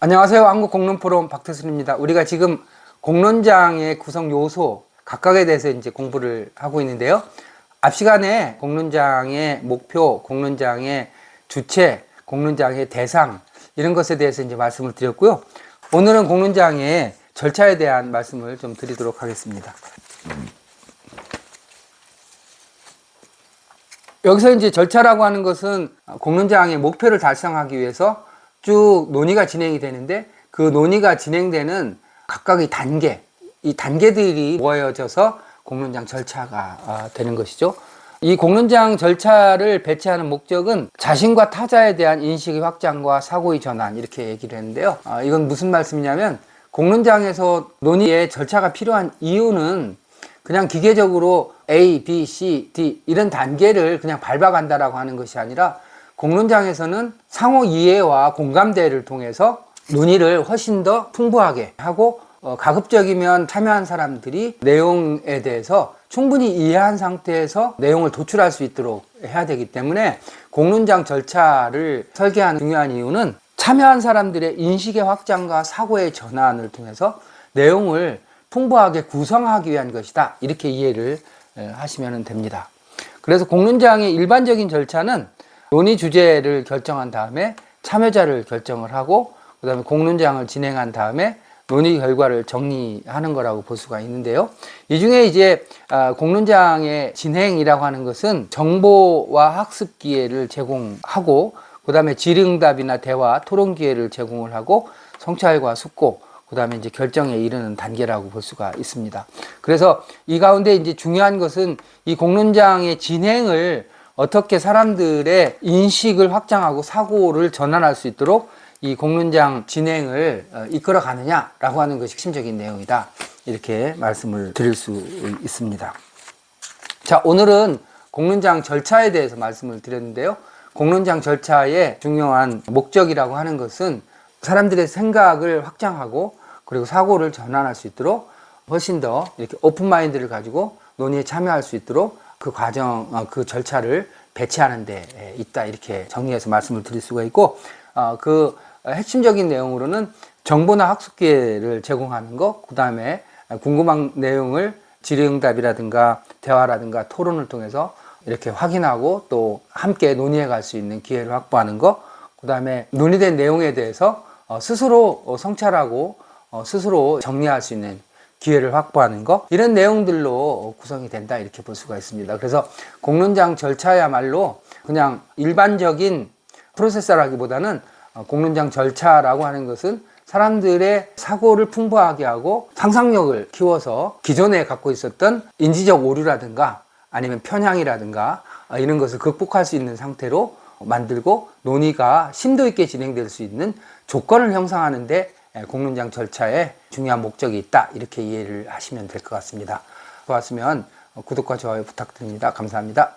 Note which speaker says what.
Speaker 1: 안녕하세요. 한국 공론 포럼 박태순입니다. 우리가 지금 공론장의 구성 요소 각각에 대해서 이제 공부를 하고 있는데요. 앞 시간에 공론장의 목표, 공론장의 주체, 공론장의 대상 이런 것에 대해서 이제 말씀을 드렸고요. 오늘은 공론장의 절차에 대한 말씀을 좀 드리도록 하겠습니다. 여기서 이제 절차라고 하는 것은 공론장의 목표를 달성하기 위해서 쭉 논의가 진행이 되는데 그 논의가 진행되는 각각의 단계, 이 단계들이 모여져서 공론장 절차가 아, 되는 것이죠. 이 공론장 절차를 배치하는 목적은 자신과 타자에 대한 인식의 확장과 사고의 전환 이렇게 얘기를 했는데요. 아, 이건 무슨 말씀이냐면 공론장에서 논의의 절차가 필요한 이유는 그냥 기계적으로 A, B, C, D 이런 단계를 그냥 밟아간다라고 하는 것이 아니라 공론장에서는 상호 이해와 공감대를 통해서 논의를 훨씬 더 풍부하게 하고 어, 가급적이면 참여한 사람들이 내용에 대해서 충분히 이해한 상태에서 내용을 도출할 수 있도록 해야 되기 때문에 공론장 절차를 설계하는 중요한 이유는 참여한 사람들의 인식의 확장과 사고의 전환을 통해서 내용을 풍부하게 구성하기 위한 것이다. 이렇게 이해를 하시면 됩니다. 그래서 공론장의 일반적인 절차는 논의 주제를 결정한 다음에 참여자를 결정을 하고 그다음에 공론장을 진행한 다음에 논의 결과를 정리하는 거라고 볼 수가 있는데요. 이 중에 이제 아, 공론장의 진행이라고 하는 것은 정보와 학습 기회를 제공하고 그다음에 질의응답이나 대화, 토론 기회를 제공을 하고 성찰과 숙고 그다음에 이제 결정에 이르는 단계라고 볼 수가 있습니다. 그래서 이 가운데 이제 중요한 것은 이 공론장의 진행을 어떻게 사람들의 인식을 확장하고 사고를 전환할 수 있도록 이 공론장 진행을 어, 이끌어 가느냐라고 하는 것이 핵심적인 내용이다. 이렇게 말씀을 드릴 수 있습니다. 자, 오늘은 공론장 절차에 대해서 말씀을 드렸는데요. 공론장 절차의 중요한 목적이라고 하는 것은 사람들의 생각을 확장하고 그리고 사고를 전환할 수 있도록 훨씬 더 이렇게 오픈 마인드를 가지고 논의에 참여할 수 있도록 그 과정, 어, 그 절차를 배치하는 데 있다. 이렇게 정리해서 말씀을 드릴 수가 있고, 어, 그 핵심적인 내용으로는 정보나 학습 기회를 제공하는 것, 그 다음에 궁금한 내용을 질의응답이라든가 대화라든가 토론을 통해서 이렇게 확인하고 또 함께 논의해 갈 수 있는 기회를 확보하는 것, 그 다음에 논의된 내용에 대해서 어, 스스로 성찰하고 스스로 정리할 수 있는 기회를 확보하는 것 이런 내용들로 구성이 된다 이렇게 볼 수가 있습니다. 그래서 공론장 절차야말로 그냥 일반적인 프로세서라기보다는 어, 공론장 절차라고 하는 것은 사람들의 사고를 풍부하게 하고 상상력을 키워서 기존에 갖고 있었던 인지적 오류라든가 아니면 편향이라든가 어, 이런 것을 극복할 수 있는 상태로 만들고 논의가 심도 있게 진행될 수 있는 조건을 형성하는데 공론장 절차에 중요한 목적이 있다 이렇게 이해를 하시면 될 것 같습니다. 좋았으면 구독과 좋아요 부탁드립니다. 감사합니다.